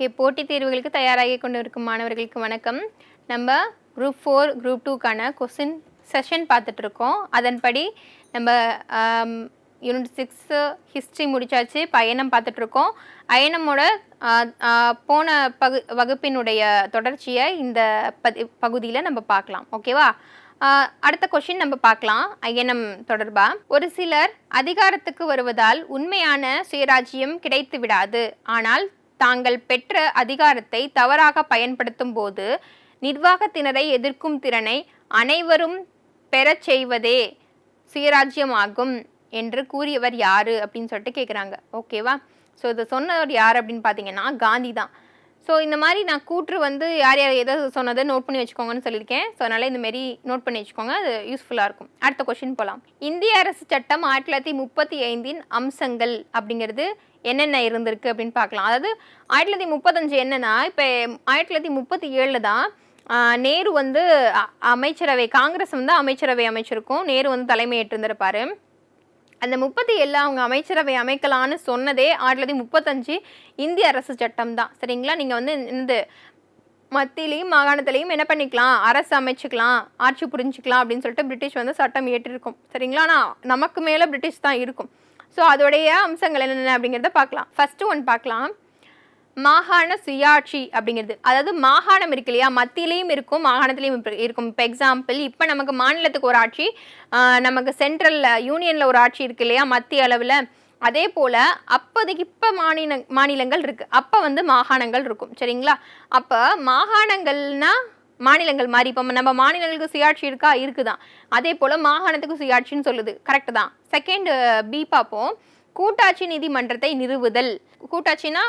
Okay போட்டித் தேர்வுகளுக்கு தயாராகி கொண்டு இருக்கும் மாணவர்களுக்கு வணக்கம். நம்ம குரூப் ஃபோர் குரூப் டூக்கான கொஸ்டின் செஷன் பார்த்துட்டு இருக்கோம் அதன்படி நம்ம யூனிட் சிக்ஸு ஹிஸ்ட்ரி முடிச்சாச்சு. பயணம் பார்த்துட்ருக்கோம். அயனமோட போன பகு வகுப்பினுடைய தொடர்ச்சியை இந்த பதி பகுதியில் நம்ம பார்க்கலாம். ஓகேவா அடுத்த கொஷின் நம்ம பார்க்கலாம். ஐயனம் தொடர்பாக ஒரு சிலர் அதிகாரத்துக்கு வருவதால் உண்மையான சுயராஜ்யம் கிடைத்து விடாது ஆனால் தாங்கள் பெற்ற அதிகாரத்தை தவறாக பயன்படுத்தும் போது நிர்வாகத்தினரை எதிர்க்கும் திறனை அனைவரும் பெறச் செய்வதே சுயராஜ்யமாகும் என்று கூறியவர் யாரு அப்படின்னு சொல்லிட்டு கேட்குறாங்க ஓகேவா ஸோ இதை சொன்னவர் யார் அப்படின்னு பார்த்தீங்கன்னா காந்தி தான் ஸோ இந்த மாதிரி நான் கூற்று வந்து யார் யார் எதை சொன்னதை நோட் பண்ணி வச்சுக்கோங்கன்னு சொல்லியிருக்கேன். ஸோ அதனால் இந்த மாரி நோட் பண்ணி வச்சுக்கோங்க. அது யூஸ்ஃபுல்லாக இருக்கும். அடுத்த கொஷின் போகலாம் இந்திய அரசு சட்டம் ஆயிரத்தி தொள்ளாயிரத்தி முப்பத்தி ஐந்தின் அம்சங்கள் அப்படிங்கிறது என்னென்ன இருந்திருக்கு அப்படின்னு பார்க்கலாம். அதாவது ஆயிரத்தி தொள்ளாயிரத்தி முப்பத்தஞ்சு என்னென்னா இப்போ ஆயிரத்தி தொள்ளாயிரத்தி முப்பத்தி ஏழில் தான் நேரு வந்து அமைச்சரவை காங்கிரஸ் வந்து அமைச்சரவை அமைச்சிருக்கும். நேரு வந்து தலைமையேற்றிருந்திருப்பாரு அந்த முப்பத்தி ஏழில் அவங்க அமைச்சரவை அமைக்கலான்னு சொன்னதே ஆயிரத்தி தொள்ளாயிரத்தி முப்பத்தஞ்சு இந்திய அரசு சட்டம் தான். சரிங்களா? நீங்கள் வந்து இந்த மத்தியிலையும் மாகாணத்திலையும் என்ன பண்ணிக்கலாம்? அரசு அமைச்சுக்கலாம் ஆட்சி புரிஞ்சுக்கலாம் அப்படின்னு சொல்லிட்டு பிரிட்டிஷ் வந்து சட்டம் ஏற்றிருக்கும் சரிங்களா? ஆனால் நமக்கு மேலே பிரிட்டிஷ் தான் இருக்கும். ஸோ அதோடைய அம்சங்கள் என்னென்ன அப்படிங்கிறத பார்க்கலாம். ஃபஸ்ட்டு ஒன் பார்க்கலாம். மாகாண சுயாட்சி அப்படிங்கிறது. அதாவது மாகாணம் இருக்கு இல்லையா? மத்தியிலையும் இருக்கும் மாகாணத்திலையும் இருக்கும். இப்போ எக்ஸாம்பிள் இப்போ நமக்கு மாநிலத்துக்கு ஒரு ஆட்சி நமக்கு சென்ட்ரலில் யூனியனில் ஒரு ஆட்சி இருக்கு இல்லையா? மத்திய அளவில். அதே போல் அப்போதைக்கு இப்போ மாநில மாநிலங்கள் இருக்குது அப்போ வந்து மாகாணங்கள் இருக்கும். சரிங்களா? அப்போ மாகாணங்கள்னா மாநிலங்கள் மாதிரி இப்போ நம்ம மாநிலங்களுக்கு சுயாட்சி இருக்கா? இருக்குதான். அதே போல் மாகாணத்துக்கு சுயாட்சின்னு சொல்லுது. கரெக்டு தான். செகண்ட் பி பார்ப்போம். கூட்டாட்சி நீதிமன்றத்தை நிறுவுதல். கூட்டாட்சினா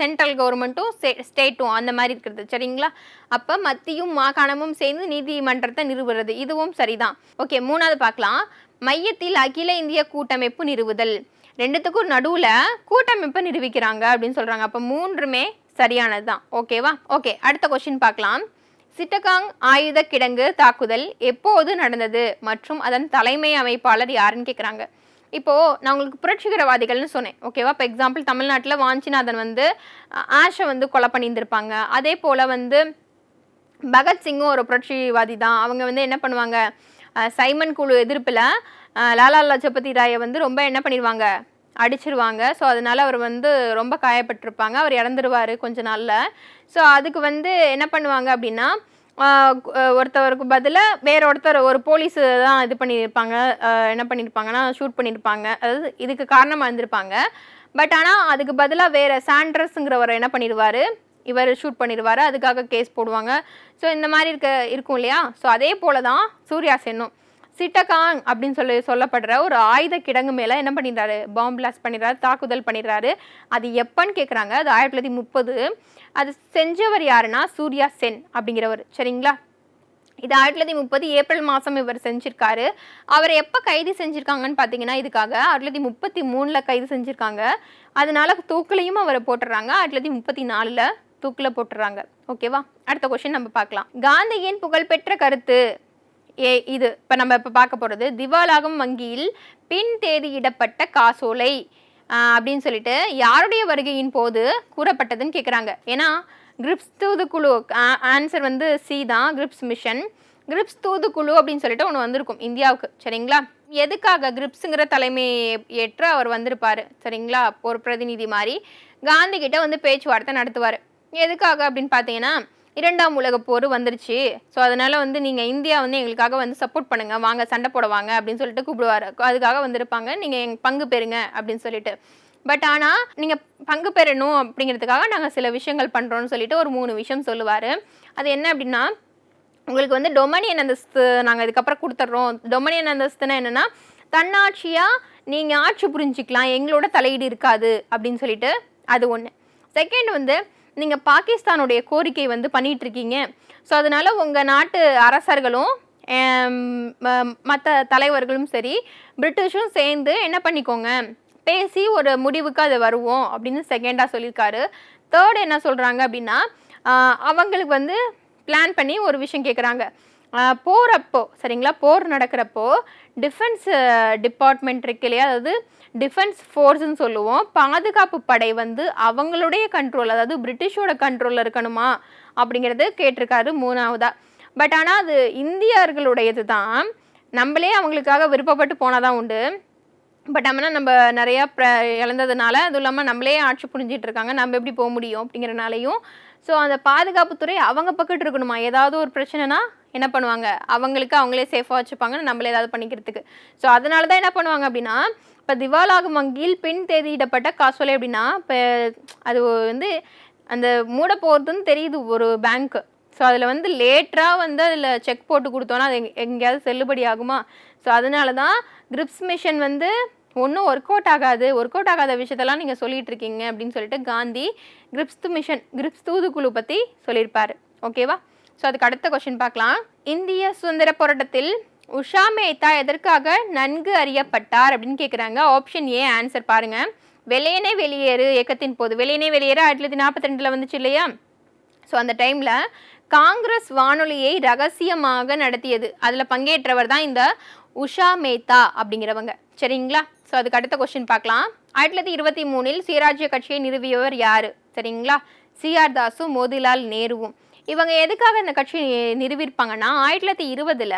சென்ட்ரல் கவர்மெண்ட்டும் ஸ்டேட்டும் அந்த மாதிரி இருக்கிறது. சரிங்களா? அப்போ மத்தியும் மாகாணமும் சேர்ந்து நீதிமன்றத்தை நிறுவுறது. இதுவும் சரிதான். ஓகே மூணாவது பார்க்கலாம். மையத்தில் அகில இந்திய கூட்டமைப்பு நிறுவுதல். ரெண்டுத்துக்கும் நடுவில் கூட்டமைப்பை நிரூபிக்கிறாங்க அப்படின்னு சொல்கிறாங்க அப்போ மூன்றுமே சரியானது தான் ஓகேவா ஓகே அடுத்த கொஷின் பார்க்கலாம். சிட்டகாங் ஆயுத கிடங்கு தாக்குதல் எப்போது நடந்தது? மற்றும் அதன் தலைமை அமைப்பாளர் யாருன்னு கேட்குறாங்க இப்போது நான் உங்களுக்கு புரட்சிகரவாதிகள்னு சொன்னேன். ஓகேவா இப்போ எக்ஸாம்பிள் தமிழ்நாட்டில் வாஞ்சிநாதன் வந்து ஆஷை வந்து கொலை பண்ணியிருந்திருப்பாங்க. அதே போல் வந்து பகத்சிங்கும் ஒரு புரட்சிவாதி தான். அவங்க வந்து என்ன பண்ணுவாங்க? சைமன் குழு எதிர்ப்பில் லாலா லஜபதி ராயை வந்து ரொம்ப என்ன பண்ணிடுவாங்க அடிச்சிருவாங்க. ஸோ அதனால அவர் வந்து ரொம்ப காயப்பட்டிருப்பாங்க. அவர் இறந்துருவார் கொஞ்ச நாளில். ஸோ அதுக்கு வந்து என்ன பண்ணுவாங்க அப்படின்னா ஒருத்தவருக்கு பதிலாக வேற ஒருத்தர் ஒரு போலீஸ் தான் இது பண்ணியிருப்பாங்க. என்ன பண்ணியிருப்பாங்கன்னா ஷூட் பண்ணியிருப்பாங்க. அதாவது இதுக்கு காரணமாக இருந்திருப்பாங்க. பட் ஆனால் அதுக்கு பதிலாக வேற சாண்ட்ரஸ்ங்கிறவர் என்ன பண்ணிடுவார்? இவர் ஷூட் பண்ணிடுவார். அதுக்காக கேஸ் போடுவாங்க. ஸோ இந்த மாதிரி இருக்க இருக்கும் இல்லையா? ஸோ அதே போல தான் சூர்யா சென்னும். சிட்டகாங் அப்படின்னு சொல்லி சொல்லப்படுற ஒரு ஆயுத கிடங்கு மேலே என்ன பண்ணிடுறாரு? பாம்பு பிளாஸ்ட் பண்ணிடுறாரு தாக்குதல் பண்ணிடுறாரு. அது எப்பன்னு கேட்குறாங்க அது ஆயிரத்தி தொள்ளாயிரத்தி முப்பது. அது செஞ்சவர் யாருன்னா? சூர்யா சென் அப்படிங்கிறவர். சரிங்களா? இது ஆயிரத்தி தொள்ளாயிரத்தி முப்பது ஏப்ரல் மாதம் இவர் செஞ்சுருக்காரு. அவரை எப்போ கைது செஞ்சுருக்காங்கன்னு பார்த்தீங்கன்னா இதுக்காக ஆயிரத்தி தொள்ளாயிரத்தி முப்பத்தி மூணில் கைது செஞ்சுருக்காங்க. அதனால தூக்குலையும் அவரை போட்டுறாங்க. ஆயிரத்தி தொள்ளாயிரத்தி முப்பத்தி நாலில் தூக்கில் போட்டுடுறாங்க ஓகேவா அடுத்த கொஷின் நம்ம பார்க்கலாம். காந்தியின் புகழ்பெற்ற கருத்து? ஏ இது இப்போ நம்ம இப்போ பார்க்க போகிறது திவாலாகும் வங்கியில் பின் தேதியிடப்பட்ட காசோலை அப்படின்னு சொல்லிட்டு யாருடைய வருகையின் போது கூறப்பட்டதுன்னு கேட்குறாங்க ஏன்னா கிரிப்ஸ் தூதுக்குழு ஆன்சர் வந்து சி தான் கிரிப்ஸ் மிஷன் கிரிப்ஸ் தூதுக்குழு அப்படின்னு சொல்லிட்டு ஒன்று வந்திருக்கும் இந்தியாவுக்கு. சரிங்களா? எதுக்காக கிரிப்ஸுங்கிற தலைமை ஏற்று அவர் வந்திருப்பார்? சரிங்களா? ஒரு பிரதிநிதி மாதிரி. காந்தி கிட்ட வந்து பேச்சுவார்த்தை நடத்துவார். எதுக்காக அப்படின்னு பார்த்தீங்கன்னா இரண்டாம் உலக போர் வந்துருச்சு. ஸோ அதனால வந்து நீங்கள் இந்தியா வந்து எங்களுக்காக வந்து சப்போர்ட் பண்ணுங்க. வாங்க சண்டை போடுவாங்க அப்படின்னு சொல்லிட்டு கூப்பிடுவாரு. அதுக்காக வந்திருப்பாங்க. நீங்கள் எங்க பங்கு பெறுங்க அப்படின்னு சொல்லிட்டு. பட் ஆனால் நீங்கள் பங்கு பெறணும் அப்படிங்கிறதுக்காக நாங்கள் சில விஷயங்கள் பண்ணுறோம்னு சொல்லிட்டு ஒரு மூணு விஷயம் சொல்லுவார். அது என்ன அப்படின்னா உங்களுக்கு வந்து டொமனியன் அந்தஸ்து நாங்கள் இதுக்கப்புறம் கொடுத்துட்றோம். டொமனியன் அந்தஸ்துனா என்னென்னா தன்னாட்சியாக நீங்கள் ஆட்சி புரிஞ்சிக்கலாம். எங்களோட தலையீடு இருக்காது அப்படின்னு சொல்லிட்டு அது ஒன்று செகண்ட் வந்து நீங்கள் பாகிஸ்தானுடைய கோரிக்கை வந்து பண்ணிகிட்ருக்கீங்க இருக்கீங்க ஸோ அதனால் உங்கள் நாட்டு அரசர்களும் மற்ற தலைவர்களும் சரி பிரிட்டிஷும் சேர்ந்து என்ன பண்ணிக்கோங்க பேசி ஒரு முடிவுக்கு அது வருவோம் அப்படின்னு செகண்டாக சொல்லியிருக்காரு. தேர்ட் என்ன சொல்கிறாங்க அப்படின்னா அவங்களுக்கு வந்து பிளான் பண்ணி ஒரு விஷயம் கேட்குறாங்க போகிறப்போ சரிங்களா? போர் நடக்கிறப்போ டிஃபென்ஸ் டிபார்ட்மெண்ட் இருக்கு இல்லையா? அதாவது டிஃபென்ஸ் ஃபோர்ஸ்ன்னு சொல்லுவோம். பாதுகாப்பு படை வந்து அவங்களுடைய கண்ட்ரோல் அதாவது பிரிட்டிஷோட கண்ட்ரோலில் இருக்கணுமா? அப்படிங்கிறது கேட்டிருக்காரு மூணாவதா. பட் ஆனால் அது இந்தியர்களுடையது தான் நம்மளே அவங்களுக்காக விருப்பப்பட்டு போனால் தான் உண்டு. பட் ஆனால் நம்ம நிறையா ப்ர இழந்ததுனால அதுவும் இல்லாமல் நம்மளே ஆட்சி புரிஞ்சிட்டு இருக்காங்க. நம்ம எப்படி போக முடியும் அப்படிங்கிறனாலையும். ஸோ அந்த பாதுகாப்புத்துறை அவங்க பக்கத்து இருக்கணுமா? ஏதாவது ஒரு பிரச்சனைனா? என்ன பண்ணுவாங்க? அவங்களுக்கு அவங்களே சேஃபாக வச்சுப்பாங்க நம்மளே ஏதாவது பண்ணிக்கிறதுக்கு. ஸோ அதனால தான் என்ன பண்ணுவாங்க அப்படின்னா இப்போ திவாலாகும் வங்கியில் பின் தேதியிடப்பட்ட காசோலை அப்படின்னா இப்போ அது வந்து அந்த மூட போகிறதுன்னு தெரியுது ஒரு பேங்க்கு ஸோ அதில் வந்து லேட்டராக வந்து அதில் செக் போட்டு கொடுத்தோன்னா அது எங்க- எங்கேயாவது செல்லுபடி ஆகுமா? ஸோ அதனால தான் கிரிப்ஸ் மிஷன் வந்து ஒன்றும் ஒர்க் அவுட் ஆகாது. ஒர்க் அவுட் ஆகாத விஷயத்தெல்லாம் நீங்கள் சொல்லிட்டு இருக்கீங்க அப்படின்னு சொல்லிட்டு காந்தி கிரிப்ஸ் மிஷன் கிரிப்ஸ் தூதுக்குழு பற்றி சொல்லியிருப்பார். ஓகேவா ஸோ அதுக்கு அடுத்த கொஷின் பார்க்கலாம். இந்திய சுதந்திர போராட்டத்தில் உஷா மேத்தா எதற்காக நன்கு அறியப்பட்டார் அப்படின்னு கேட்குறாங்க ஆப்ஷன் ஏ ஆன்சர் பாருங்கள் வெள்ளையனே வெளியேறு இயக்கத்தின் போது. வெளியனே வெளியேறு ஆயிரத்தி தொள்ளாயிரத்தி நாற்பத்தி ரெண்டில் வந்துச்சு இல்லையா? ஸோ அந்த டைமில் காங்கிரஸ் வானொலியை ரகசியமாக நடத்தியது. அதில் பங்கேற்றவர் தான் இந்த உஷா மேத்தா அப்படிங்கிறவங்க. சரிங்களா? ஸோ அதுக்கு அடுத்த கொஸ்டின் பார்க்கலாம். ஆயிரத்தி தொள்ளாயிரத்தி இருபத்தி மூணில் சுயராஜ்ய கட்சியை நிறுவியவர் யார்? சரிங்களா? சிஆர் தாஸும் மோதிலால் நேருவும். இவங்க எதுக்காக இந்த கட்சி நிறுவியிருப்பாங்கன்னா ஆயிரத்தி தொள்ளாயிரத்தி இருபதுல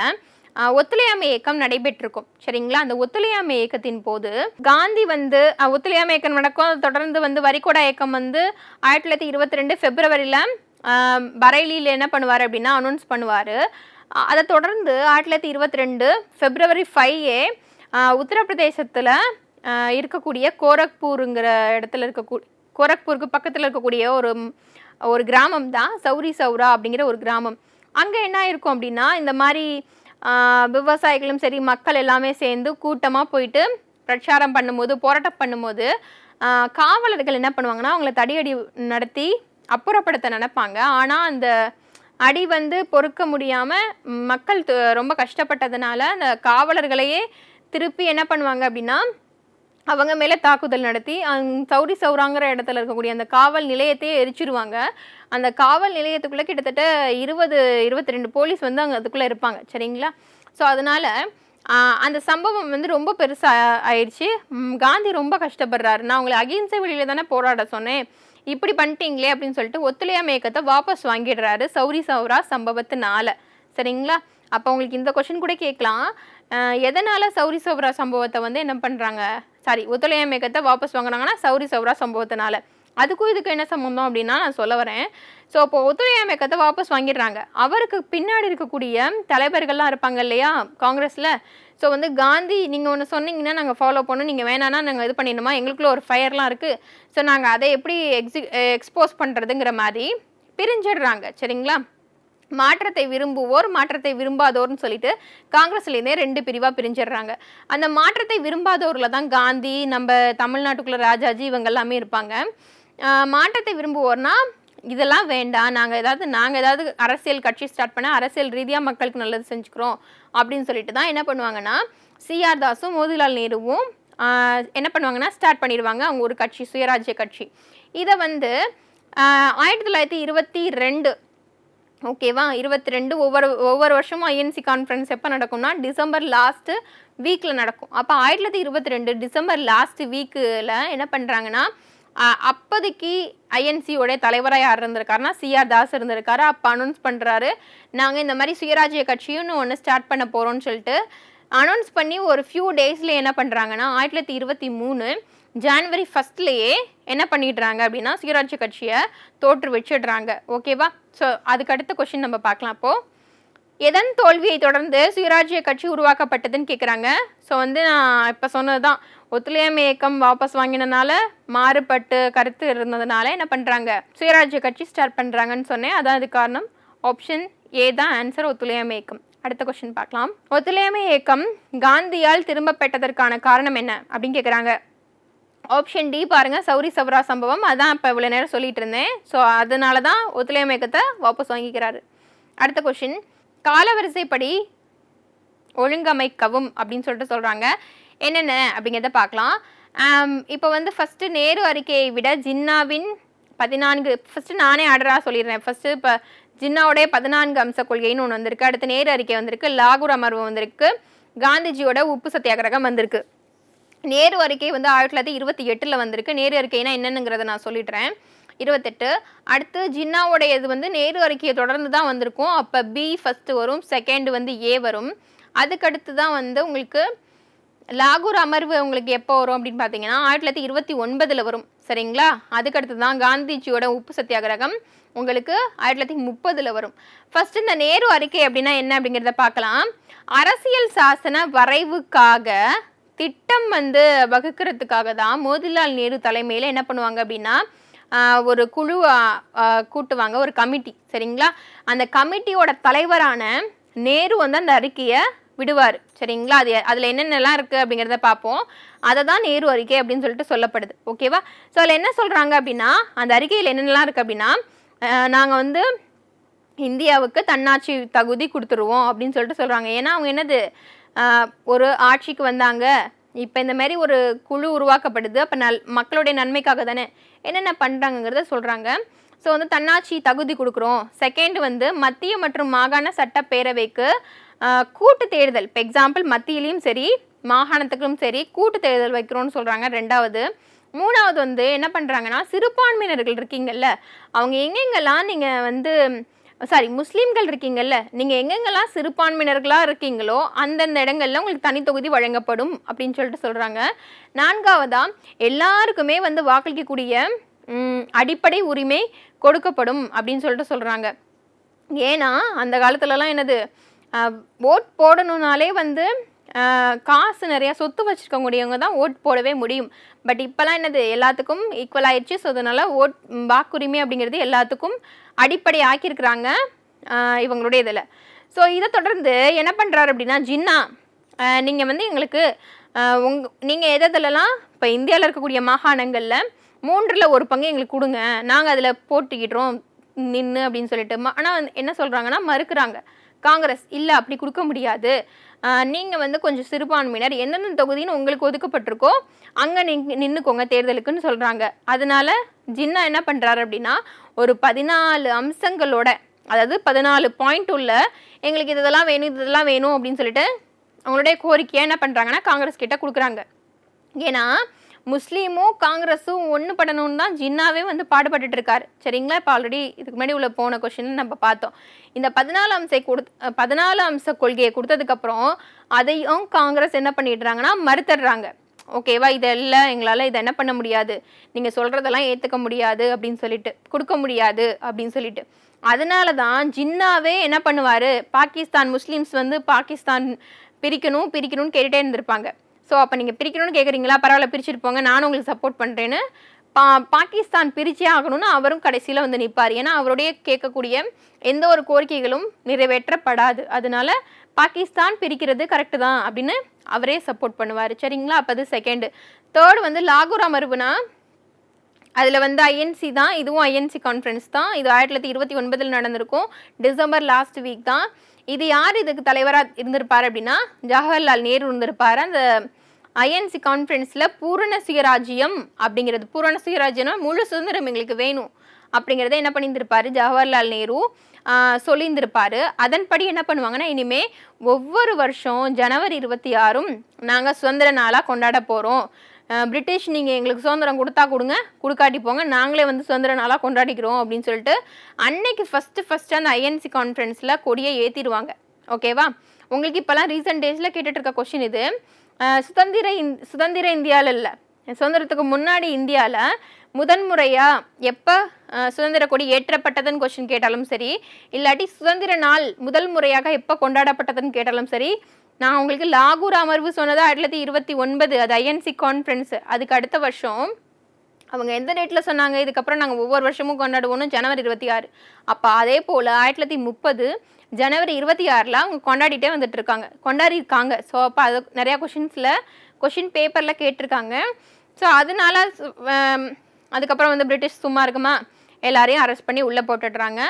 ஒத்துழையாமை இயக்கம் நடைபெற்றிருக்கும். சரிங்களா? அந்த ஒத்துழையாமை இயக்கத்தின் போது காந்தி வந்து ஒத்துழையாமை இயக்கம் நடக்கும். தொடர்ந்து வந்து வரிகோடா இயக்கம் வந்து ஆயிரத்தி தொள்ளாயிரத்தி இருபத்தி ரெண்டு பிப்ரவரியில் பரைலியில் என்ன பண்ணுவார் அப்படின்னா அனௌன்ஸ் பண்ணுவார். அதை தொடர்ந்து ஆயிரத்தி தொள்ளாயிரத்தி இருபத்தி ரெண்டு பிப்ரவரி ஃபைவே உத்தரப்பிரதேசத்தில் இருக்கக்கூடிய கோரக்பூருங்கிற இடத்துல இருக்கக்கூ கோரக்பூருக்கு பக்கத்தில் இருக்கக்கூடிய ஒரு ஒரு கிராமம் தான் சௌரி சௌரா அப்படிங்கிற ஒரு கிராமம். அங்கே என்ன இருக்கும் அப்படின்னா இந்த மாதிரி விவசாயிகளும் சரி மக்கள் எல்லாமே சேர்ந்து கூட்டமாக போயிட்டு பிரச்சாரம் பண்ணும்போது போராட்டம் பண்ணும்போது காவலர்கள் என்ன பண்ணுவாங்கன்னா அவங்கள தடியடி நடத்தி அப்புறப்படுத்த நினைப்பாங்க. ஆனால் அந்த அடி வந்து பொறுக்க முடியாமல் மக்கள் ரொம்ப கஷ்டப்பட்டதுனால அந்த காவலர்களையே திருப்பி என்ன பண்ணுவாங்க அப்படின்னா அவங்க மேலே தாக்குதல் நடத்தி அங் சௌரி சௌராங்கிற இடத்துல இருக்கக்கூடிய அந்த காவல் நிலையத்தையே எரிச்சிருவாங்க. அந்த காவல் நிலையத்துக்குள்ளே கிட்டத்தட்ட இருபது இருபத்தி ரெண்டு போலீஸ் வந்து அங்கே அதுக்குள்ளே இருப்பாங்க. சரிங்களா? ஸோ அதனால் அந்த சம்பவம் வந்து ரொம்ப பெருசாக ஆயிடுச்சு. காந்தி ரொம்ப கஷ்டப்படுறாரு. நான் உங்களை அகிம்சை வழியில தானே போராட சொன்னேன். இப்படி பண்ணிட்டீங்களே அப்படின்னு சொல்லிட்டு ஒத்துழையா இயக்கத்தை வாபஸ் வாங்கிடுறாரு சௌரி சௌரா சம்பவத்தினால. சரிங்களா? அப்போ உங்களுக்கு இந்த கொஷின் கூட கேட்கலாம். எதனால் சௌரி சௌரா சம்பவத்தை வந்து என்ன பண்ணுறாங்க சாரி ஒத்துழையாமை இயக்கத்தை வாபஸ் வாங்கினாங்கன்னா சௌரி சௌரா சம்பவத்தினால. அதுக்கும் இதுக்கு என்ன சம்பந்தம் அப்படின்னா நான் சொல்ல வரேன். ஸோ இப்போ ஒத்துழையாமை இயக்கத்தை வாபஸ் வாங்கிடுறாங்க. அவருக்கு பின்னாடி இருக்கக்கூடிய தலைவர்கள்லாம் இருப்பாங்க இல்லையா? காங்கிரஸில். ஸோ வந்து காந்தி நீங்கள் ஒன்று சொன்னீங்கன்னா நாங்கள் ஃபாலோ பண்ணோம் நீங்கள் வேணான்னா நாங்கள் இது பண்ணிடணுமா? எங்களுக்குள்ள ஒரு ஃபயர்லாம் இருக்குது ஸோ நாங்கள் அதை எப்படி எக்ஸி எக்ஸ்போஸ் பண்ணுறதுங்கிற மாதிரி பிரிஞ்சிடுறாங்க. சரிங்களா? மாற்றத்தை விரும்புவோர் மாற்றத்தை விரும்பாதோர்னு சொல்லிட்டு காங்கிரஸ்லேருந்தே ரெண்டு பிரிவாக பிரிஞ்சிடுறாங்க. அந்த மாற்றத்தை விரும்பாதோரில் தான் காந்தி நம்ம தமிழ்நாட்டுக்குள்ள ராஜாஜி இவங்க எல்லாமே இருப்பாங்க மாற்றத்தை விரும்புவோர்னா இதெல்லாம் வேண்டாம் நாங்கள் ஏதாவது நாங்கள் ஏதாவது அரசியல் கட்சி ஸ்டார்ட் பண்ண அரசியல் ரீதியாக மக்களுக்கு நல்லது செஞ்சுக்கிறோம். அப்படின்னு சொல்லிட்டு தான் என்ன பண்ணுவாங்கன்னா சிஆர் தாஸும் மோதிலால் நேருவும் என்ன பண்ணுவாங்கன்னா ஸ்டார்ட் பண்ணிடுவாங்க. அவங்க ஒரு கட்சி சுயராஜ்ய கட்சி. இதை வந்து ஆயிரத்தி தொள்ளாயிரத்தி இருபத்தி ரெண்டு ஓகேவா இருபத்தி ரெண்டு ஒவ்வொரு ஒவ்வொரு வருஷமும் ஐஎன்சி கான்ஃபரன்ஸ் எப்போ நடக்கும்னா டிசம்பர் லாஸ்ட்டு வீக்கில் நடக்கும். அப்போ ஆயிரத்தி தொள்ளாயிரத்தி இருபத்தி ரெண்டு டிசம்பர் லாஸ்ட் வீக்கில் என்ன பண்ணுறாங்கன்னா அப்போதைக்கு ஐஎன்சியோடைய தலைவராக யார் இருந்திருக்காருன்னா சிஆர் தாஸ் இருந்திருக்காரு. அப்போ அனௌன்ஸ் பண்ணுறாரு நாங்கள் இந்த மாதிரி சுயராஜ்ய கட்சியும் ஒன்று ஸ்டார்ட் பண்ண போகிறோம்னு சொல்லிட்டு அனௌன்ஸ் பண்ணி ஒரு ஃபியூ டேஸில் என்ன பண்ணுறாங்கன்னா ஆயிரத்தி தொள்ளாயிரத்தி இருபத்தி மூணு ஜான்வரி ஃபஸ்ட்லேயே என்ன பண்ணிடுறாங்க அப்படின்னா சுயராஜ்ய கட்சியை தோற்று வச்சிடுறாங்க. ஓகேவா ஸோ அதுக்கு அடுத்த கொஷின் நம்ம பார்க்கலாம் அப்போது எதன் தோல்வியை தொடர்ந்து சுயராஜ்ய கட்சி உருவாக்கப்பட்டதுன்னு கேட்குறாங்க ஸோ வந்து நான் இப்போ சொன்னது தான் ஒத்துழையாமை இயக்கம் வாபஸ் வாங்கினனால மாறுபட்டு கருத்து இருந்ததுனால என்ன பண்ணுறாங்க சுயராஜ்ய கட்சி ஸ்டார்ட் பண்ணுறாங்கன்னு சொன்னேன். அதான் அது காரணம். ஆப்ஷன் ஏ தான் ஆன்சர் ஒத்துழையாமை இயக்கம். அடுத்த கொஸ்டின் பார்க்கலாம். ஒத்துழையாமை இயக்கம் காந்தியால் திரும்ப பெற்றதற்கான காரணம் என்ன அப்படின்னு கேட்குறாங்க ஆப்ஷன் டி பாருங்கள் சௌரி சௌரா சம்பவம். அதான் இப்போ இவ்வளோ நேரம் சொல்லிட்டு இருந்தேன் ஸோ அதனால தான் ஒத்துழையாமை இயக்கத்தை வாபஸ் வாங்கிக்கிறாரு. அடுத்த கொஷின் காலவரிசைப்படி ஒழுங்கமைக்கவும் அப்படின்னு சொல்லிட்டு சொல்கிறாங்க என்னென்ன அப்படிங்கிறத பார்க்கலாம். இப்போ வந்து ஃபஸ்ட்டு நேரு அறிக்கையை விட ஜின்னாவின் பதினான்கு ஃபஸ்ட்டு நானே ஆர்டராக சொல்லிடுறேன். ஃபஸ்ட்டு இப்போ ஜின்னாவுடைய பதினான்கு அம்ச கொள்கைன்னு ஒன்று வந்திருக்கு. அடுத்து நேரு அறிக்கை வந்திருக்கு. லாகூர் அமர்வு வந்திருக்கு. காந்திஜியோட உப்பு சத்தியாகிரகம் வந்திருக்கு. நேரு அறிக்கை வந்து ஆயிரத்தி தொள்ளாயிரத்தி இருபத்தி எட்டில் வந்திருக்கு. நேரு அறிக்கைனா என்னென்னுங்கிறத நான் சொல்லிடுறேன். இருபத்தெட்டு அடுத்து ஜின்னாவுடைய இது வந்து நேரு அறிக்கையை தொடர்ந்து தான் வந்திருக்கும். அப்போ பி ஃபஸ்ட்டு வரும் செகண்ட் வந்து ஏ வரும். அதுக்கடுத்து தான் வந்து உங்களுக்கு லாகூர் அமர்வு உங்களுக்கு எப்போ வரும் அப்படின்னு பார்த்தீங்கன்னா ஆயிரத்தி தொள்ளாயிரத்தி இருபத்தி ஒன்பதில் வரும். சரிங்களா? அதுக்கடுத்து தான் காந்திஜியோட உப்பு சத்தியாகிரகம் உங்களுக்கு ஆயிரத்தி தொள்ளாயிரத்தி முப்பதில் வரும். ஃபர்ஸ்ட் இந்த நேரு அறிக்கை அப்படின்னா என்ன அப்படிங்கிறத பார்க்கலாம். அரசியல் சாசன வரைவுக்காக திட்டம் வந்து வகுக்கிறதுக்காக தான் மோதிலால் நேரு தலைமையில் என்ன பண்ணுவாங்க அப்படின்னா ஒரு குழு கூட்டுவாங்க ஒரு கமிட்டி சரிங்களா? அந்த கமிட்டியோட தலைவரான நேரு வந்து அந்த அறிக்கையை விடுவார் சரிங்களா? அது அதில் என்னென்னலாம் இருக்குது அப்படிங்கிறத பார்ப்போம். அதை தான் நேரு அறிக்கை அப்படின்னு சொல்லிட்டு சொல்லப்படுது ஓகேவா? ஸோ அதில் என்ன சொல்கிறாங்க அப்படின்னா அந்த அறிக்கையில் என்னென்னலாம் இருக்குது அப்படின்னா நாங்கள் வந்து இந்தியாவுக்கு தன்னாட்சி தகுதி கொடுத்துருவோம் அப்படின்னு சொல்லிட்டு சொல்கிறாங்க ஏன்னா அவங்க என்னது? ஒரு ஆட்சிக்கு வந்தாங்க. இப்போ இந்த மாதிரி ஒரு குழு உருவாக்கப்படுது. அப்போ நல் மக்களுடைய நன்மைக்காக தானே. என்னென்ன பண்ணுறாங்கங்கிறத சொல்கிறாங்க ஸோ வந்து தன்னாட்சி தகுதி கொடுக்குறோம். செகண்ட் வந்து மத்திய மற்றும் மாகாண சட்டப்பேரவைக்கு கூட்டு தேர்தல். இப்போ எக்ஸாம்பிள் மத்தியிலையும் சரி மாகாணத்துக்கும் சரி கூட்டு தேர்தல் வைக்கிறோன்னு சொல்கிறாங்க ரெண்டாவது. மூணாவது வந்து என்ன பண்ணுறாங்கன்னா சிறுபான்மையினர்கள் இருக்கீங்கல்ல அவங்க எங்கெங்கெல்லாம் நீங்கள் வந்து சாரி முஸ்லீம்கள் இருக்கீங்கல்ல நீங்கள் எங்கெங்கெல்லாம் சிறுபான்மையினர்களாக இருக்கீங்களோ அந்தந்த இடங்கள்ல உங்களுக்கு தனித்தொகுதி வழங்கப்படும் அப்படின்னு சொல்லிட்டு சொல்கிறாங்க நான்காவதா எல்லாருக்குமே வந்து வாக்களிக்கக்கூடிய அடிப்படை உரிமை கொடுக்கப்படும் அப்படின்னு சொல்லிட்டு சொல்கிறாங்க ஏன்னா அந்த காலத்துலலாம் என்னது ஓட் போடணுன்னாலே வந்து காசு நிறையா சொத்து வச்சுருக்கக்கூடியவங்க தான் ஓட் போடவே முடியும். பட் இப்போலாம் என்னது? எல்லாத்துக்கும் ஈக்குவல் ஆயிடுச்சு. ஸோ அதனால் ஓட் வாக்குரிமை அப்படிங்கிறது எல்லாத்துக்கும் அடிப்படை ஆக்கியிருக்கிறாங்க இவங்களுடைய இதில். ஸோ இதை தொடர்ந்து என்ன பண்ணுறாரு அப்படின்னா ஜின்னா நீங்கள் வந்து எங்களுக்கு உங் நீங்கள் எதெல்லாம் இப்போ இந்தியாவில் இருக்கக்கூடிய மாகாணங்களில் மூன்றில் ஒரு பங்கு எங்களுக்கு கொடுங்க. நாங்கள் அதில் போட்டிக்கிட்டோம் நின்று அப்படின்னு சொல்லிட்டு. ஆனால் என்ன சொல்கிறாங்கன்னா மறுக்கிறாங்க. காங்கிரஸ் இல்லை அப்படி கொடுக்க முடியாது. நீங்கள் வந்து கொஞ்சம் சிறுபான்மையினர் எந்தெந்த தொகுதின்னு உங்களுக்கு ஒதுக்கப்பட்டிருக்கோ அங்கே நின் நின்றுக்கோங்க தேர்தலுக்குன்னு சொல்கிறாங்க அதனால ஜின்னா என்ன பண்ணுறாரு அப்படின்னா ஒரு பதினாலு அம்சங்களோட அதாவது பதினாலு பாயிண்ட் உள்ள எங்களுக்கு இதெல்லாம் வேணும் இதெல்லாம் வேணும் அப்படின்னு சொல்லிட்டு அவங்களுடைய கோரிக்கையை என்ன பண்ணுறாங்கன்னா காங்கிரஸ் கிட்ட கொடுக்குறாங்க. ஏன்னா முஸ்லீமும் காங்கிரஸும் ஒன்று படணும்னு தான் ஜின்னாவே வந்து பாடுபட்டு இருக்காரு. சரிங்களா? இப்போ ஆல்ரெடி இதுக்கு முன்னாடி உள்ள போன கொஷின் நம்ம பார்த்தோம். இந்த பதினாலு அம்சை கொடு பதினாலு அம்ச கொள்கையை கொடுத்ததுக்கப்புறம் அதையும் காங்கிரஸ் என்ன பண்ணிடுறாங்கன்னா மறுத்துடுறாங்க. ஓகேவா? இதெல்லாம் எங்களால் இதை என்ன பண்ண முடியாது. நீங்கள் சொல்கிறதெல்லாம் ஏற்றுக்க முடியாது அப்படின்னு சொல்லிட்டு கொடுக்க முடியாது அப்படின்னு சொல்லிட்டு. அதனால தான் ஜின்னாவே என்ன பண்ணுவார்? பாகிஸ்தான் முஸ்லீம்ஸ் வந்து பாகிஸ்தான் பிரிக்கணும் பிரிக்கணும்னு கேட்டுகிட்டே இருந்திருப்பாங்க. ஸோ அப்போ நீங்கள் பிரிக்கணும்னு கேட்குறீங்களா பரவாயில்ல பிரிச்சுட்டு போங்க. நானும் உங்களுக்கு சப்போர்ட் பண்ணுறேன்னு பா பாகிஸ்தான் பிரிச்சே ஆகணும்னு அவரும் கடைசியில் வந்து நிற்பார் ஏன்னா அவருடைய கேட்கக்கூடிய எந்த ஒரு கோரிக்கைகளும் நிறைவேற்றப்படாது. அதனால பாகிஸ்தான் பிரிக்கிறது கரெக்டு தான் அப்படின்னு அவரே சப்போர்ட் பண்ணுவார். சரிங்களா? அப்போ அது செகண்டு தேர்ட் வந்து லாகூர் அமர்வுனா அதில் வந்து ஐஎன்சி தான். இதுவும் ஐஎன்சி கான்ஃபரன்ஸ் தான். இது ஆயிரத்தி தொள்ளாயிரத்தி இருபத்தி ஒன்பதில் நடந்திருக்கும். டிசம்பர் லாஸ்ட் வீக் தான். இது யார் இதுக்கு தலைவராக இருந்திருப்பார் அப்படின்னா ஜவஹர்லால் நேரு இருந்திருப்பார். அந்த ஐஎன்சி கான்ஃபரன்ஸில் பூரண சுயராஜ்யம் அப்படிங்கிறது பூரண சுயராஜ்யம்னா முழு சுதந்திரம் எங்களுக்கு வேணும் அப்படிங்கிறத என்ன பண்ணியிருந்திருப்பாரு? ஜவஹர்லால் நேரு சொல்லியிருந்திருப்பார் சொல்லியிருந்திருப்பாரு. அதன்படி என்ன பண்ணுவாங்கன்னா இனிமே ஒவ்வொரு வருஷம் ஜனவரி இருபத்தி ஆறும் நாங்கள் சுதந்திர நாளாக கொண்டாட போகிறோம் பிரிட்டிஷ் நீங்கள் எங்களுக்கு சுதந்திரம் கொடுத்தா கொடுங்க. கொடுக்காட்டி போங்க. நாங்களே வந்து சுதந்திர நாளாக கொண்டாடிக்கிறோம் அப்படின்னு சொல்லிட்டு அன்னைக்கு ஃபஸ்ட்டு ஃபஸ்ட்டு அந்த ஐஎன்சி கான்ஃபரன்ஸில் கொடியை ஏற்றிடுவாங்க ஓகேவா? உங்களுக்கு இப்போலாம் ரீசெண்ட் டேஸில் கேட்டுட்டு இருக்க கொஷின் இது. சுதந்திர இந் சுதந்திர இந்தியாவில் இல்லை. சுதந்திரத்துக்கு முன்னாடி இந்தியாவில் முதன்முறையாக எப்போ சுதந்திர கொடி ஏற்றப்பட்டதுன்னு கொஷின் கேட்டாலும் சரி இல்லாட்டி சுதந்திர நாள் முதல் முறையாக எப்போ கொண்டாடப்பட்டதுன்னு கேட்டாலும் சரி நான் உங்களுக்கு லாகூர் அமர்வு சொன்னது ஆயிரத்தி தொள்ளாயிரத்தி இருபத்தி ஒன்பது அது ஐஎன்சி கான்ஃபரன்ஸ் அதுக்கு அடுத்த வருஷம் அவங்க எந்த டேட்டில் சொன்னாங்க? இதுக்கப்புறம் நாங்கள் ஒவ்வொரு வருஷமும் கொண்டாடுவோம்னு ஜனவரி இருபத்தி ஆறு. அப்போ அதே போல் ஆயிரத்தி தொள்ளாயிரத்தி முப்பது ஜனவரி இருபத்தி ஆறில் அவங்க கொண்டாடிட்டே வந்துட்டு இருக்காங்க கொண்டாடி இருக்காங்க ஸோ அப்போ அது நிறையா கொஷின்ஸில் கொஷின் பேப்பரில் கேட்டிருக்காங்க. ஸோ அதனால அதுக்கப்புறம் வந்து பிரிட்டிஷ் சும்மா இருக்குமா? எல்லாரையும் அரெஸ்ட் பண்ணி உள்ளே போட்டுடுறாங்க.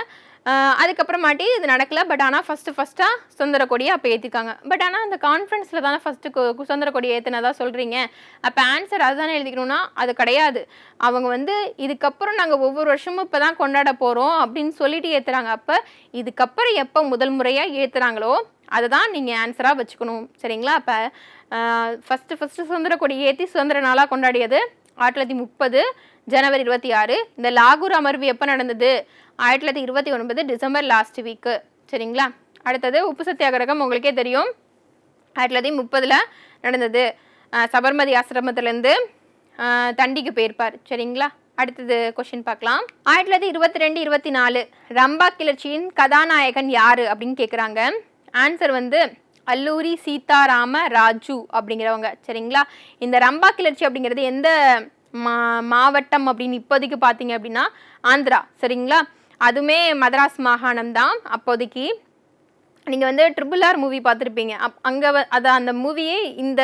அதுக்கப்புறமாட்டி இது நடக்கலை. பட் ஆனால் ஃபஸ்ட்டு ஃபஸ்ட்டாக சுந்தர கொடியை அப்போ ஏற்றிருக்காங்க பட் ஆனால் அந்த கான்ஃபரன்ஸில் தானே ஃபஸ்ட்டு சுதந்திர கொடியை ஏற்றினதா சொல்கிறீங்க அப்போ ஆன்சர் அதுதானே எழுதிக்கணும்னா அது கிடையாது. அவங்க வந்து இதுக்கப்புறம் நாங்கள் ஒவ்வொரு வருஷமும் இப்போ தான் கொண்டாட போகிறோம் அப்படின்னு சொல்லிட்டு ஏற்றுறாங்க அப்போ இதுக்கப்புறம் எப்போ முதல் முறையாக ஏற்றுறாங்களோ அதை தான் நீங்கள் ஆன்சராக வச்சுக்கணும். சரிங்களா? அப்போ ஃபஸ்ட்டு ஃபஸ்ட்டு சுதந்திர கொடி ஏற்றி சுதந்திர நாளாக கொண்டாடியது ஆயிரத்தி தொள்ளாயிரத்தி முப்பது ஜனவரி இருபத்தி ஆறு. இந்த லாகூர் அமர்வு எப்போ நடந்தது? ஆயிரத்தி தொள்ளாயிரத்தி இருபத்தி ஒன்பது டிசம்பர் லாஸ்ட் வீக்கு சரிங்களா? அடுத்தது உப்பு சத்தியாகிரகம் உங்களுக்கே தெரியும். ஆயிரத்தி தொள்ளாயிரத்தி முப்பதில் நடந்தது. சபர்மதி ஆசிரமத்திலேருந்து தண்டிக்கு போயிருப்பார். சரிங்களா? அடுத்தது கொஷின் பார்க்கலாம். ஆயிரத்தி தொள்ளாயிரத்தி இருபத்தி ரெண்டு இருபத்தி நாலு ரம்பா கிளர்ச்சியின் கதாநாயகன் யார் அப்படின்னு கேட்குறாங்க ஆன்சர் வந்து அல்லூரி சீதாராம ராஜு அப்படிங்கிறவங்க. சரிங்களா? இந்த ரம்பா கிளர்ச்சி அப்படிங்கிறது எந்த மா மாவட்டம் அப்படின்னு இப்போதைக்கு பார்த்தீங்க அப்படின்னா ஆந்திரா. சரிங்களா? அதுவுமே மதராஸ் மாகாணம் தான் அப்போதைக்கு. நீங்கள் வந்து ட்ரிபிள் ஆர் மூவி பார்த்துருப்பீங்க. அப் அங்கே அது அந்த மூவியே இந்த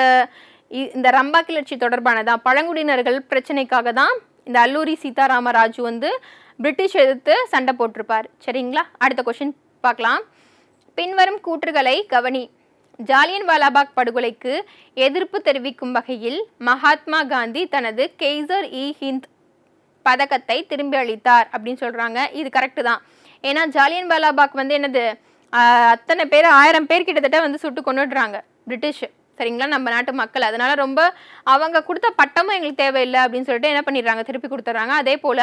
இந்த ரம்பா கிளர்ச்சி தொடர்பானதான் பழங்குடியினர்கள் பிரச்சனைக்காக தான் இந்த அல்லூரி சீதாராம ராஜு வந்து பிரிட்டிஷ் எதிர்த்து சண்டை போட்டிருப்பார். சரிங்களா? அடுத்த கொஷின் பார்க்கலாம். பின்வரும் கூற்றுகளை கவனி. ஜாலியன் வாலாபாக் படுகொலைக்கு எதிர்ப்பு தெரிவிக்கும் வகையில் மகாத்மா காந்தி தனது கெய்சர் இ ஹிந்த் பதக்கத்தை திரும்பி அளித்தார் அப்படின்னு சொல்கிறாங்க இது கரெக்டு தான். ஏன்னா ஜாலியன் வாலாபாக் வந்து என்னது அத்தனை பேர் ஆயிரம் பேர் கிட்டத்தட்ட வந்து சுட்டு கொண்டுடுறாங்க பிரிட்டிஷ். சரிங்களா? நம்ம நாட்டு மக்கள். அதனால ரொம்ப அவங்க கொடுத்த பட்டமும் எங்களுக்கு தேவையில்லை அப்படின்னு சொல்லிட்டு என்ன பண்ணிடுறாங்க திருப்பி கொடுத்துட்றாங்க. அதே போல்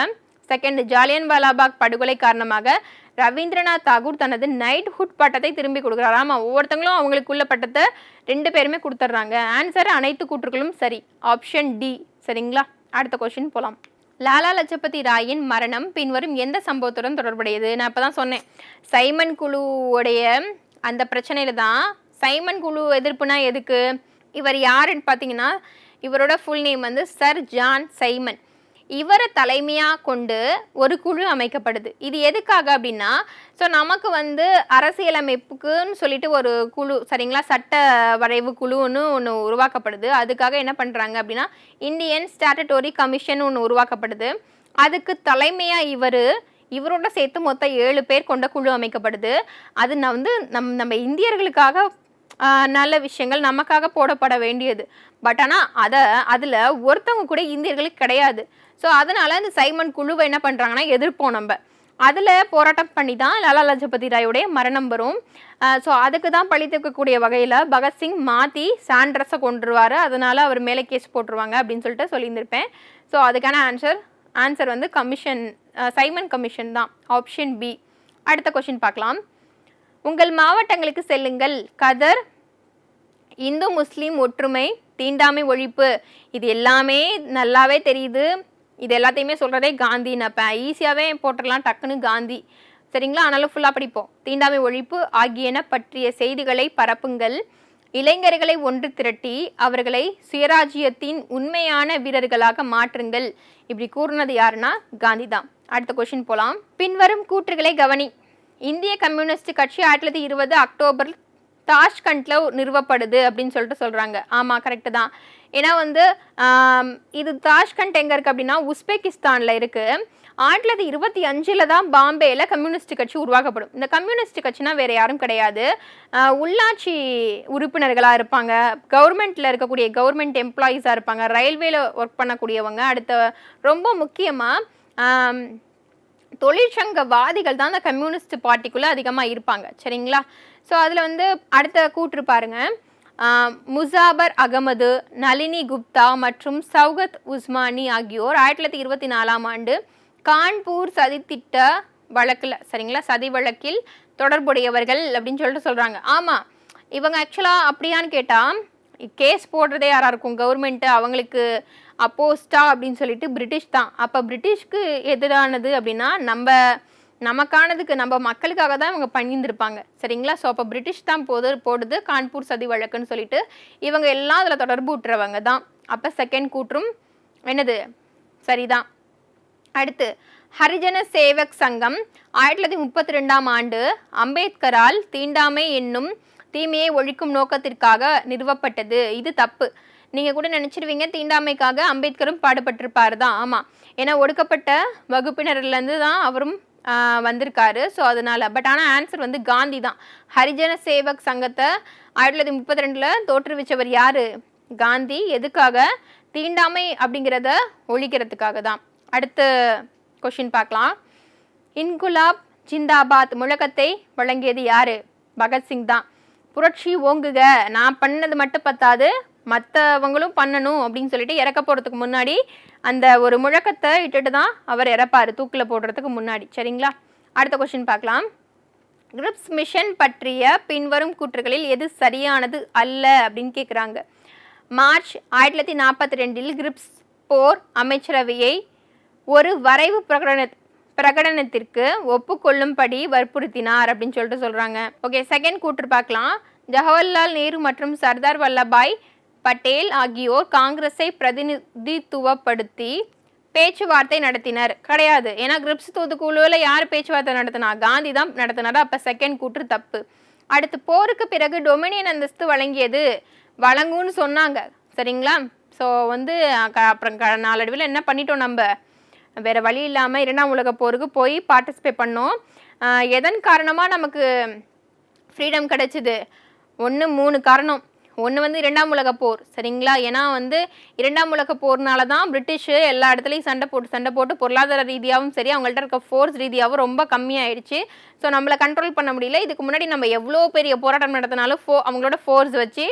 செகண்ட் ஜாலியன் வாலாபாக் படுகொலை காரணமாக ரவீந்திரநாத் தாகூர் தனது நைட்ஹுட் பட்டத்தை திரும்பி கொடுக்குறாரு. ஆமாம் ஒவ்வொருத்தங்களும் அவங்களுக்குள்ள பட்டத்தை ரெண்டு பேருமே கொடுத்துட்றாங்க. ஆன்சர் அனைத்து கூற்றுகளும் சரி. ஆப்ஷன் டி சரிங்களா? அடுத்த கொஷின் போகலாம் லாலா லஜபதி ராயின் மரணம் பின்வரும் எந்த சம்பவத்துடன் தொடர்புடையது? நான் இப்போ தான் சொன்னேன். சைமன் குழுவுடைய அந்த பிரச்சனையில் தான் சைமன் குழு எதிர்ப்புனா எதுக்கு? இவர் யாருன்னு பார்த்தீங்கன்னா இவரோட ஃபுல் நேம் வந்து சர் ஜான் சைமன் இவரை தலைமையாக கொண்டு ஒரு குழு அமைக்கப்படுது. இது எதுக்காக அப்படின்னா ஸோ நமக்கு வந்து அரசியலமைப்புக்குன்னு சொல்லிட்டு ஒரு குழு சரிங்களா? சட்ட வரைவு குழுன்னு ஒன்று உருவாக்கப்படுது. அதுக்காக என்ன பண்ணுறாங்க அப்படின்னா இந்தியன் ஸ்டாட்டட்டோரி கமிஷன் ஒன்று உருவாக்கப்படுது. அதுக்கு தலைமையாக இவர் இவரோட சேர்த்து மொத்தம் ஏழு பேர் கொண்ட குழு அமைக்கப்படுது. அது நான் வந்து நம் நம்ம இந்தியர்களுக்காக நல்ல விஷயங்கள் நமக்காக போடப்பட வேண்டியது. பட் ஆனால் அதை அதில் ஒருத்தவங்க கூட இந்தியர்களுக்கு கிடையாது. ஸோ அதனால் இந்த சைமன் குழுவை என்ன பண்ணுறாங்கன்னா எதிர்ப்போம் நம்ம. அதில் போராட்டம் பண்ணி தான் லாலா லஜபதி ராயுடைய மரணம் வரும். ஸோ அதுக்கு தான் பழி தீர்க்கக்கூடிய வகையில் பகத்சிங் மாற்றி சாண்ட்ரஸை கொண்டுருவார் அதனால் அவர் மேலே கேஸ் போட்டுருவாங்க அப்படின்னு சொல்லிட்டு சொல்லியிருந்திருப்பேன். ஸோ அதுக்கான ஆன்சர் ஆன்சர் வந்து கமிஷன் சைமன் கமிஷன் தான். ஆப்ஷன் பி அடுத்த கொஷின் பார்க்கலாம். உங்கள் மாவட்டங்களுக்கு செல்லுங்கள். கதர் இந்து முஸ்லீம் ஒற்றுமை தீண்டாமை ஒழிப்பு. இது எல்லாமே நல்லாவே தெரியுது. இது எல்லாத்தையுமே சொல்கிறதே காந்தி. இப்போ ஈஸியாகவே போட்டுடலாம் டக்குன்னு காந்தி. சரிங்களா? ஆனாலும் ஃபுல்லாக படிப்போம். தீண்டாமை ஒழிப்பு ஆகியன பற்றிய செய்திகளை பரப்புங்கள். இளைஞர்களை ஒன்று திரட்டி அவர்களை சுயராஜ்யத்தின் உண்மையான வீரர்களாக மாற்றுங்கள். இப்படி கூறினது யாருன்னா காந்தி தான். அடுத்த கொஷின் போகலாம் பின்வரும் கூற்றுகளை கவனி. இந்திய கம்யூனிஸ்ட் கட்சி ஆயிரத்தி தொள்ளாயிரத்தி இருபது அக்டோபர் தாஷ்கண்டில் நிறுவப்படுது அப்படின்னு சொல்லிட்டு சொல்கிறாங்க ஆமாம் கரெக்டு தான். ஏன்னா வந்து இது தாஷ்கண்ட் எங்கே இருக்குது அப்படின்னா உஸ்பெகிஸ்தானில் இருக்குது ஆயிரத்தி தொள்ளாயிரத்தி இருபத்தி அஞ்சில் தான் பாம்பேயில் கம்யூனிஸ்ட் கட்சி உருவாக்கப்படும். இந்த கம்யூனிஸ்ட் கட்சினா வேறு யாரும் கிடையாது. உள்ளாட்சி உறுப்பினர்களாக இருப்பாங்க. கவர்மெண்ட்டில் இருக்கக்கூடிய கவர்மெண்ட் எம்ப்ளாயீஸாக இருப்பாங்க. ரயில்வேல ஒர்க் பண்ணக்கூடியவங்க. அடுத்த ரொம்ப முக்கியமாக தொழிற்சங்கவாதிகள் தான் அந்த கம்யூனிஸ்ட் பார்ட்டிக்குள்ளே அதிகமாக இருப்பாங்க. சரிங்களா? ஸோ அதில் வந்து அடுத்த கூற்று பாருங்க. முசாபர் அகமது நளினி குப்தா மற்றும் சௌகத் உஸ்மானி ஆகியோர் ஆயிரத்தி தொள்ளாயிரத்தி இருபத்தி நாலாம் ஆண்டு கான்பூர் சதித்திட்ட வழக்கில் சரிங்களா? சதி வழக்கில் தொடர்புடையவர்கள் அப்படின்னு சொல்லிட்டு சொல்கிறாங்க ஆமாம் இவங்க ஆக்சுவலாக அப்படியான்னு கேட்டால் கேஸ் போடுறதே யாராக இருக்கும்? கவர்மெண்ட்டு அவங்களுக்கு அப்போஸ்டா அப்படின்னு சொல்லிட்டு பிரிட்டிஷ் தான். அப்போ பிரிட்டிஷ்க்கு எதிரானது அப்படின்னா நம்ம நமக்கானதுக்கு நம்ம மக்களுக்காக தான் இவங்க பண்ணியிருந்திருப்பாங்க. சரிங்களா? ஸோ அப்போ பிரிட்டிஷ் தான் போது போடுது கான்பூர் சதி வழக்குன்னு சொல்லிட்டு இவங்க எல்லாம் அதில் தொடர்பு விட்டுறவங்க தான். அப்போ செகண்ட் கூற்றும் என்னது? சரிதான். அடுத்து ஹரிஜன சேவக் சங்கம் ஆயிரத்தி தொள்ளாயிரத்தி முப்பத்தி ரெண்டாம் ஆண்டு அம்பேத்கரால் தீண்டாமை என்னும் தீமையை ஒழிக்கும் நோக்கத்திற்காக நிறுவப்பட்டது. இது தப்பு. நீங்கள் கூட நினச்சிருவீங்க தீண்டாமைக்காக அம்பேத்கரும் பாடுபட்டிருப்பார் தான். ஆமாம் ஏன்னா ஒடுக்கப்பட்ட வகுப்பினர்லேருந்து தான் அவரும் வந்திருக்காரு. ஸோ அதனால பட் ஆனால் ஆன்சர் வந்து காந்தி தான். ஹரிஜன சேவக் சங்கத்தை ஆயிரத்தி தொள்ளாயிரத்தி முப்பத்தி ரெண்டில் தோற்றுவிச்சவர் யாரு? காந்தி. எதுக்காக? தீண்டாமை அப்படிங்கிறத ஒழிக்கிறதுக்காக தான். அடுத்த கொஷின் பார்க்கலாம். இன்குலாப் ஜிந்தாபாத் முழக்கத்தை வழங்கியது யார்? பகத்சிங் தான். புரட்சி ஓங்குக. நான் பண்ணது மட்டும் பத்தாது. மற்றவங்களும் பண்ணணும் அப்படின்னு சொல்லிட்டு இறக்க போகிறதுக்கு முன்னாடி அந்த ஒரு முழக்கத்தை இட்டுட்டு தான் அவர் இறப்பார் தூக்கில் போடுறதுக்கு முன்னாடி. சரிங்களா? அடுத்த கொஷின் பார்க்கலாம். கிரிப்ஸ் மிஷன் பற்றிய பின்வரும் கூற்றுகளில் எது சரியானது அல்ல அப்படின்னு கேட்குறாங்க மார்ச் ஆயிரத்தி தொள்ளாயிரத்தி நாற்பத்தி ரெண்டில் கிரிப்ஸ் போர் அமைச்சரவையை ஒரு வரைவு பிரகடன பிரகடனத்திற்கு ஒப்புக்கொள்ளும்படி வற்புறுத்தினார் அப்படின்னு சொல்லிட்டு சொல்கிறாங்க ஓகே செகண்ட் கூற்று பார்க்கலாம். ஜவஹர்லால் நேரு மற்றும் சர்தார் வல்லபாய் பட்டேல் ஆகியோர் காங்கிரஸை பிரதிநிதித்துவப்படுத்தி பேச்சுவார்த்தை நடத்தினர். கிடையாது. ஏன்னா கிரிப்ஸ் தூதுக்குழுவில் யார் பேச்சுவார்த்தை நடத்தினா? காந்தி தான் நடத்தினார் அப்போ செகண்ட் கூற்று தப்பு. அடுத்து போருக்கு பிறகு டொமினியன் அந்தஸ்து வழங்கியது வழங்கும்னு சொன்னாங்க. சரிங்களா? ஸோ வந்து க- அப்புறம் க நாளடைவில் என்ன பண்ணிட்டோம் நம்ம? வேறு வழி இல்லாமல் இரண்டாம் உலக போருக்கு போய் பார்ட்டிசிபேட் பண்ணோம். எதன் காரணமாக நமக்கு ஃப்ரீடம் கிடைச்சிது? ஒன்று மூணு காரணம். ஒன்று வந்து இரண்டாம் உலக போர். சரிங்களா? ஏன்னா வந்து இரண்டாம் உலக போர்னால தான் பிரிட்டிஷு எல்லா இடத்துலையும் சண்டை போட்டு சண்டை போட்டு பொருளாதார ரீதியாகவும் சரி அவங்கள்ட்ட இருக்க ஃபோர்ஸ் ரீதியாகவும் ரொம்ப கம்மியாயிடுச்சு. ஸோ நம்மளை கண்ட்ரோல் பண்ண முடியல. இதுக்கு முன்னாடி நம்ம எவ்வளோ பெரிய போராட்டம் நடத்தினாலும் ஃபோ அவங்களோட ஃபோர்ஸ் வச்சு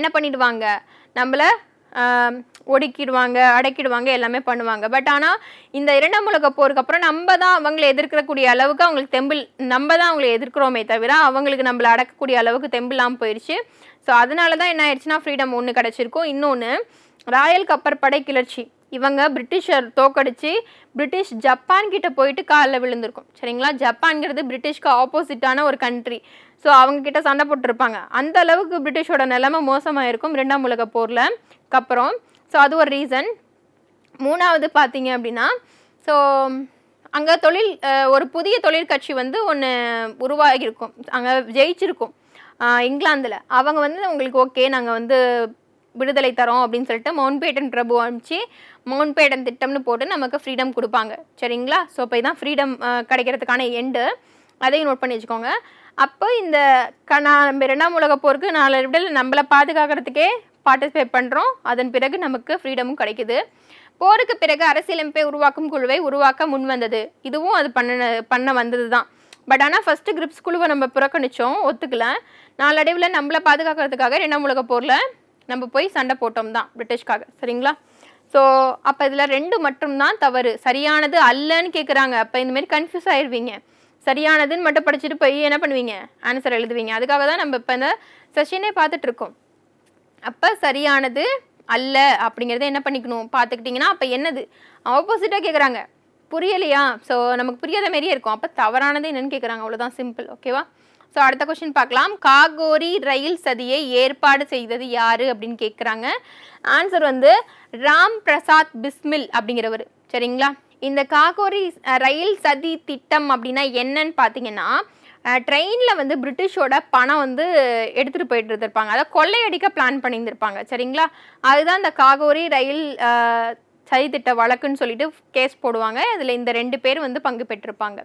என்ன பண்ணிடுவாங்க? நம்மளை ஒடுக்கிடுவாங்க அடக்கிடுவாங்க எல்லாமே பண்ணுவாங்க. பட் ஆனால் இந்த இரண்டாம் உலக போருக்கு அப்புறம் நம்ம தான் அவங்களை எதிர்க்கக்கூடிய அளவுக்கு அவங்களுக்கு தெம்பிள் நம்ம தான் அவங்களை எதிர்க்கிறோமே தவிர அவங்களுக்கு நம்மளை அடக்கக்கூடிய அளவுக்கு தெம்பில்லாமல் போயிடுச்சு ஸோ அதனால தான் என்ன ஆயிடுச்சுன்னா ஃப்ரீடம் ஒன்று கிடச்சிருக்கும். இன்னொன்று ராயல் கப்பர் படை கிளர்ச்சி. இவங்க பிரிட்டிஷர் தோக்கடிச்சு பிரிட்டிஷ் ஜப்பான் கிட்ட போயிட்டு காலில் விழுந்திருக்கும். சரிங்களா? ஜப்பான்ங்கிறது பிரிட்டிஷ்க்கு ஆப்போசிட்டான ஒரு கண்ட்ரி ஸோ அவங்க கிட்ட சண்டை போட்டிருப்பாங்க. அந்த அளவுக்கு பிரிட்டிஷோட நிலைமை மோசமாக இருக்கும் இரண்டாம் உலக போரில். அப்புறம் ஸோ அது ஒரு ரீசன் மூணாவது பார்த்தீங்க அப்படின்னா ஸோ அங்கே தொழில் ஒரு புதிய தொழிற்கட்சி வந்து ஒன்று உருவாகியிருக்கும். அங்கே ஜெயிச்சிருக்கும். இங்கிலாந்தில். அவங்க வந்து உங்களுக்கு ஓகே நாங்கள் வந்து விடுதலை தரோம் அப்படின்னு சொல்லிட்டு மவுண்ட் பேட்டன் பிரபு அனுப்பிச்சு மவுண்ட் பேட்டன் திட்டம்னு போட்டு நமக்கு ஃப்ரீடம் கொடுப்பாங்க. சரிங்களா? ஸோ இப்போ இதான் ஃப்ரீடம் கிடைக்கிறதுக்கான எண்டு அதையும் நோட் பண்ணி வச்சுக்கோங்க. அப்போ இந்த க நான் நம்ம இரண்டாம் உலக போருக்கு நாலு விடல் நம்மளை பாதுகாக்கிறதுக்கே பார்ட்டிசிபேட் பண்ணுறோம் அதன் பிறகு நமக்கு ஃப்ரீடமும் கிடைக்குது. போருக்கு பிறகு அரசியலமைப்பை உருவாக்கும் குழுவை உருவாக்க முன் வந்தது. இதுவும் அது பண்ண பண்ண வந்தது தான் பட் ஆனால் ஃபஸ்ட்டு கிரிப்ஸ் குழுவை நம்ம புறக்கணித்தோம் ஒத்துக்கல. நாளடைவில் நம்மளை பாதுகாக்கிறதுக்காக ரெண்டாம் உலக போரில் நம்ம போய் சண்டை போட்டோம் தான் பிரிட்டிஷ்காக. சரிங்களா? ஸோ அப்போ இதில் ரெண்டு மட்டும்தான் தவறு. சரியானது அல்லன்னு கேட்குறாங்க அப்போ இந்தமாரி கன்ஃபியூஸ் ஆயிடுவீங்க சரியானதுன்னு மட்டும் படிச்சுட்டு போய் என்ன பண்ணுவீங்க? ஆன்சர் எழுதுவீங்க. அதுக்காக தான் நம்ம இப்போ இந்த செஷனே பார்த்துட்ருக்கோம் அப்போ சரியானது அல்ல அப்படிங்கிறத என்ன பண்ணிக்கணும்? பார்த்துக்கிட்டிங்கன்னா அப்போ என்னது? ஆப்போசிட்டாக கேட்குறாங்க புரியலையா? ஸோ நமக்கு புரியாத மாதிரியே இருக்கும். அப்போ தவறானது என்னன்னு கேட்குறாங்க அவ்வளோதான் சிம்பிள் ஓகேவா ஸோ அடுத்த கொஸ்டின் பார்க்கலாம். காகோரி ரயில் சதியை ஏற்பாடு செய்தது யாரு அப்படின்னு கேட்குறாங்க ஆன்சர் வந்து ராம் பிரசாத் பிஸ்மில் அப்படிங்கிறவர். சரிங்களா? இந்த காகோரி ரயில் சதி திட்டம் அப்படின்னா என்னன்னு பார்த்தீங்கன்னா ட்ரெயினில் வந்து பிரிட்டிஷோட பணம் வந்து எடுத்துகிட்டு போயிட்டு இருந்திருப்பாங்க. அதை கொள்ளையடிக்க பிளான் பண்ணியிருந்திருப்பாங்க. சரிங்களா? அதுதான் இந்த காகோரி ரயில் சதித்திட்ட வழக்குன்னு சொல்லிட்டு கேஸ் போடுவாங்க. அதில் இந்த ரெண்டு பேர் வந்து பங்கு பெற்றிருப்பாங்க.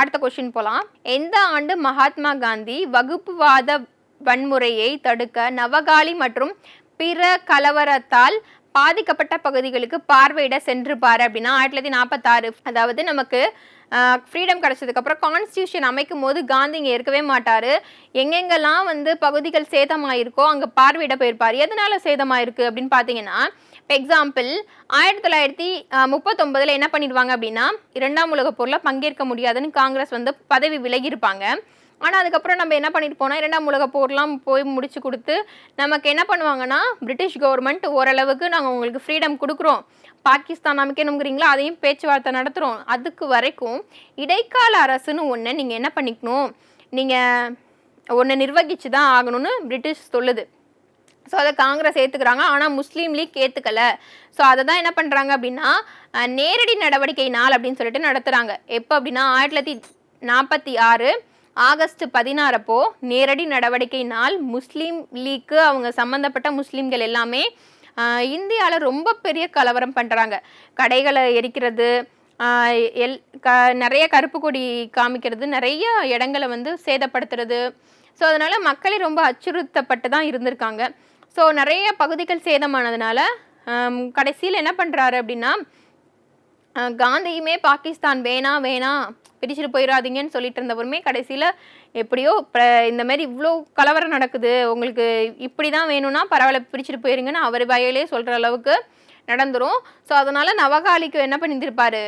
அடுத்த கொஷின் போகலாம் எந்த ஆண்டு மகாத்மா காந்தி வகுப்புவாத வன்முறையை தடுக்க நவகாலி மற்றும் பிற கலவரத்தால் பாதிக்கப்பட்ட பகுதிகளுக்கு பார்வையிட சென்று பாரு அப்படின்னா ஆயிரத்தி தொள்ளாயிரத்தி நாற்பத்தாறு. அதாவது நமக்கு ஃப்ரீடம் கிடச்சதுக்கப்புறம் கான்ஸ்டியூஷன் அமைக்கும் போது காந்தி இங்கே இருக்கவே மாட்டார். எங்கெங்கெல்லாம் வந்து பகுதிகள் சேதமாயிருக்கோ அங்கே பார்வையிட போயிருப்பார். எதனால சேதமாயிருக்கு அப்படின்னு பார்த்தீங்கன்னா இப்போ எக்ஸாம்பிள் ஆயிரத்தி தொள்ளாயிரத்தி முப்பத்தொம்பதில் என்ன பண்ணிடுவாங்க அப்படின்னா இரண்டாம் உலக போரில் பங்கேற்க முடியாதுன்னு காங்கிரஸ் வந்து பதவி விலகியிருப்பாங்க. ஆனால் அதுக்கப்புறம் நம்ம என்ன பண்ணிட்டு போனால் இரண்டாம் உலக போர்லாம் போய் முடிச்சு கொடுத்து நமக்கு என்ன பண்ணுவாங்கன்னா பிரிட்டிஷ் கவர்மெண்ட் ஓரளவுக்கு நாங்கள் உங்களுக்கு ஃப்ரீடம் கொடுக்குறோம். பாகிஸ்தான் அமைக்கணுங்கிறீங்களா அதையும் பேச்சுவார்த்தை நடத்துகிறோம் அதுக்கு வரைக்கும் இடைக்கால அரசுன்னு ஒன்று நீங்கள் என்ன பண்ணிக்கணும்? நீங்கள் ஒன்று நிர்வகித்து தான் ஆகணும்னு பிரிட்டிஷ் சொல்லுது. ஸோ அதை காங்கிரஸ் ஏற்றுக்கிறாங்க ஆனால் முஸ்லீம் லீக் ஏற்றுக்கலை ஸோ அதை தான் என்ன பண்ணுறாங்க அப்படின்னா நேரடி நடவடிக்கை நாள் அப்படின்னு சொல்லிட்டு நடத்துகிறாங்க எப்போ அப்படின்னா ஆயிரத்தி தொள்ளாயிரத்தி நாற்பத்தி ஆறு ஆகஸ்ட் பதினாறப்போ நேரடி நடவடிக்கை நாள் முஸ்லீம் லீக்கு அவங்க சம்மந்தப்பட்ட முஸ்லீம்கள் எல்லாமே இந்தியாவில் ரொம்ப பெரிய கலவரம் பண்ணுறாங்க கடைகளை எரிக்கிறது எல் க நிறைய கருப்பு கொடி காமிக்கிறது நிறைய இடங்களை வந்து சேதப்படுத்துறது. ஸோ அதனால் மக்களே ரொம்ப அச்சுறுத்தப்பட்டு தான் இருந்திருக்காங்க. ஸோ நிறைய பகுதிகள் சேதமானதுனால கடைசியில் என்ன பண்ணுறாரு அப்படின்னா காந்தியுமே பாகிஸ்தான் வேணாம் வேணாம் பிடிச்சிட்டு போயிடாதீங்கன்னு சொல்லிட்டு இருந்தவருமே கடைசியில் எப்படியோ இந்த மாதிரி இவ்வளோ கலவரம் நடக்குது உங்களுக்கு இப்படி தான் வேணும்னா பரவாயில்ல பிரிச்சுட்டு போயிருங்கன்னு அவர் வயலே சொல்கிற அளவுக்கு நடந்துரும். ஸோ அதனால் நவகாலிக்கு என்ன பண்ணியிருந்திருப்பாரு?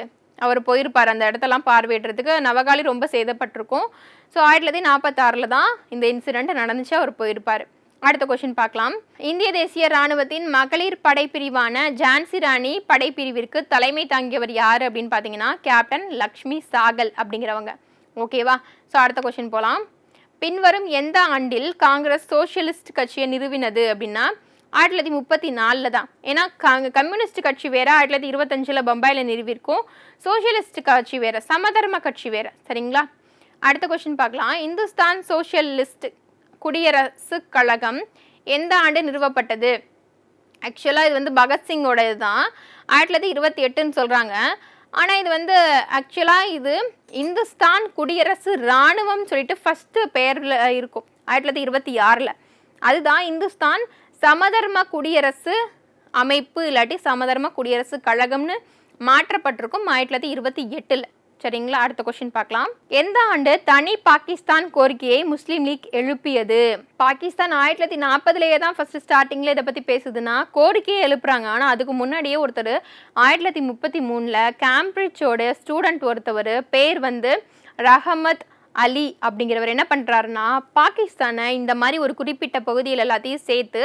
அவர் போயிருப்பார் அந்த இடத்தெல்லாம் பார்வையிடுறதுக்கு. நவகாலி ரொம்ப சேதப்பட்டிருக்கும். ஸோ ஆயிரத்தி தொள்ளாயிரத்தி நாற்பத்தாறில் தான் இந்த இன்சிடெண்ட் நடந்துச்சு அவர் போயிருப்பார். அடுத்த கொஷின் பார்க்கலாம். இந்திய தேசிய ராணுவத்தின் மகளிர் படைப்பிரிவான ஜான்சி ராணி படைப்பிரிவிற்கு தலைமை தாங்கியவர் யார் அப்படின்னு பார்த்தீங்கன்னா கேப்டன் லக்ஷ்மி சாகல் அப்படிங்கிறவங்க. ஓகேவா ஸோ அடுத்த கொஷின் போகலாம் பின்வரும் எந்த ஆண்டில் காங்கிரஸ் சோஷியலிஸ்ட் கட்சியை நிறுவினது அப்படின்னா ஆயிரத்தி தொள்ளாயிரத்தி முப்பத்தி நாலில் தான். ஏன்னா காங்க கம்யூனிஸ்ட் கட்சி வேறு ஆயிரத்தி தொள்ளாயிரத்தி இருபத்தஞ்சில் பம்பாயில் நிறுவிருக்கும் சோஷியலிஸ்ட் கட்சி வேறு சமதர்ம கட்சி வேற சரிங்களா? அடுத்த கொஷின் பார்க்கலாம். இந்துஸ்தான் சோஷியலிஸ்ட் குடியரசு கழகம் எந்த ஆண்டு நிறுவப்பட்டது? ஆக்சுவலாக இது வந்து பகத்சிங்கோட இதுதான் ஆயிரத்தி தொள்ளாயிரத்தி இருபத்தி எட்டுன்னு சொல்கிறாங்க ஆனால் இது வந்து ஆக்சுவலாக இது இந்துஸ்தான் குடியரசு இராணுவம் சொல்லிட்டு ஃபஸ்ட்டு பெயரில் இருக்கும் ஆயிரத்தி தொள்ளாயிரத்தி இருபத்தி ஆறில். அதுதான் இந்துஸ்தான் சமதர்ம குடியரசு அமைப்பு இல்லாட்டி சமதர்ம குடியரசு கழகம்னு மாற்றப்பட்டிருக்கும் ஆயிரத்தி தொள்ளாயிரத்தி இருபத்தி எட்டில். சரிங்களா? அடுத்த கொஸ்டின் பார்க்கலாம். எந்த ஆண்டு தனி பாகிஸ்தான் கோரிக்கையை முஸ்லீம் லீக் எழுப்பியது? பாகிஸ்தான் ஆயிரத்தி தொள்ளாயிரத்தி நாற்பதுலேயே தான் ஃபர்ஸ்ட் ஸ்டார்டிங்கில் இதை பற்றி பேசுதுன்னா கோரிக்கையை எழுப்புறாங்க. ஆனால் அதுக்கு முன்னாடியே ஒருத்தர் ஆயிரத்தி தொள்ளாயிரத்தி முப்பத்தி மூணில் கேம்பிரிட்ஜோட ஸ்டூடெண்ட் ஒருத்தவர் பேர் வந்து ரஹமத் அலி அப்படிங்கிறவர் என்ன பண்ணுறாருன்னா பாகிஸ்தானை இந்த மாதிரி ஒரு குறிப்பிட்ட பகுதியில் எல்லாத்தையும் சேர்த்து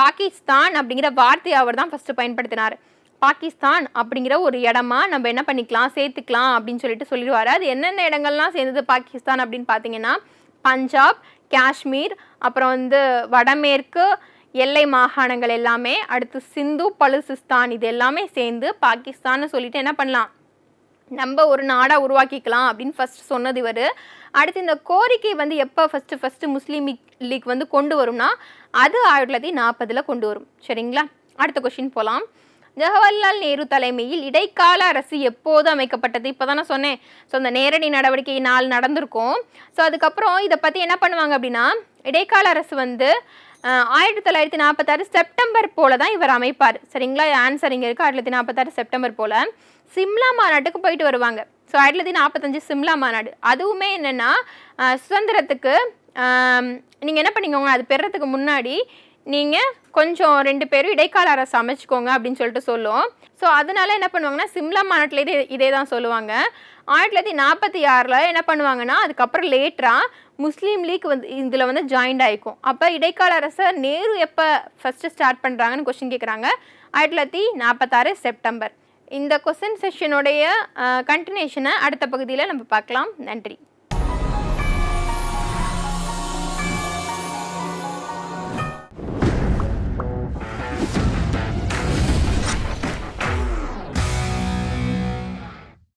பாகிஸ்தான் அப்படிங்கிற வார்த்தையை அவர் தான் ஃபஸ்ட்டு பயன்படுத்தினார். பாகிஸ்தான் அப்படிங்கிற ஒரு இடமா நம்ம என்ன பண்ணிக்கலாம் சேர்த்துக்கலாம் அப்படின்னு சொல்லிட்டு சொல்லிடுவார். அது என்னென்ன இடங்கள்லாம் சேர்ந்தது பாகிஸ்தான் அப்படின்னு பார்த்தீங்கன்னா பஞ்சாப் காஷ்மீர் அப்புறம் வந்து வடமேற்கு எல்லை மாகாணங்கள் எல்லாமே அடுத்து சிந்து பலுசிஸ்தான் இது எல்லாமே சேர்ந்து பாகிஸ்தான்னு சொல்லிட்டு என்ன பண்ணலாம் நம்ம ஒரு நாடாக உருவாக்கிக்கலாம் அப்படின்னு ஃபஸ்ட் சொன்னது இவர். அடுத்து இந்த கோரிக்கை வந்து எப்போ first first Muslim League League வந்து கொண்டு வரும்னா அது ஆயிரத்தி தொள்ளாயிரத்தி நாற்பதில் கொண்டு வரும். சரிங்களா? அடுத்த கொஷின் போகலாம் ஜவஹர்லால் நேரு தலைமையில் இடைக்கால அரசு எப்போது அமைக்கப்பட்டது. இப்போ தான் நான் சொன்னேன். ஸோ அந்த நேரடி நடவடிக்கை நாள் நடந்திருக்கும். ஸோ அதுக்கப்புறம் இதை பற்றி என்ன பண்ணுவாங்க அப்படின்னா இடைக்கால அரசு வந்து ஆயிரத்தி தொள்ளாயிரத்தி நாற்பத்தாறு செப்டம்பர் போல தான் இவர் அமைப்பார். சரிங்களா? ஆன்சர் இங்கே இருக்குது ஆயிரத்தி நாற்பத்தாறு செப்டம்பர் போல். சிம்லா மாநாட்டுக்கு போயிட்டு வருவாங்க. ஸோ ஆயிரத்தி தொள்ளாயிரத்தி நாற்பத்தஞ்சு சிம்லா மாநாடு. அதுவுமே என்னென்னா சுதந்திரத்துக்கு நீங்கள் என்ன பண்ணிக்கோங்க அது பெறத்துக்கு முன்னாடி நீங்கள் கொஞ்சம் ரெண்டு பேரும் இடைக்கால அரசு அமைச்சுக்கோங்க அப்படின்னு சொல்லிட்டு சொல்லுவோம் ஸோ அதனால என்ன பண்ணுவாங்கன்னா சிம்லா மாநாட்டில் இதே இதே தான் சொல்லுவாங்க. ஆயிரத்தி தொள்ளாயிரத்தி நாற்பத்தி ஆறில் என்ன பண்ணுவாங்கன்னா அதுக்கப்புறம் லேட்டராக முஸ்லீம் லீக் வந்து இதில் வந்து ஜாயின்ட் ஆகிக்கும் அப்போ இடைக்கால அரசை நேரு எப்போ ஃபஸ்ட்டு ஸ்டார்ட் பண்ணுறாங்கன்னு கொஸ்டின் கேட்குறாங்க ஆயிரத்தி தொள்ளாயிரத்தி நாற்பத்தாறு செப்டம்பர். இந்த கொஸ்டின் செஷனுடைய கண்டினியூஷனை அடுத்த பகுதியில் நம்ம பார்க்கலாம். நன்றி.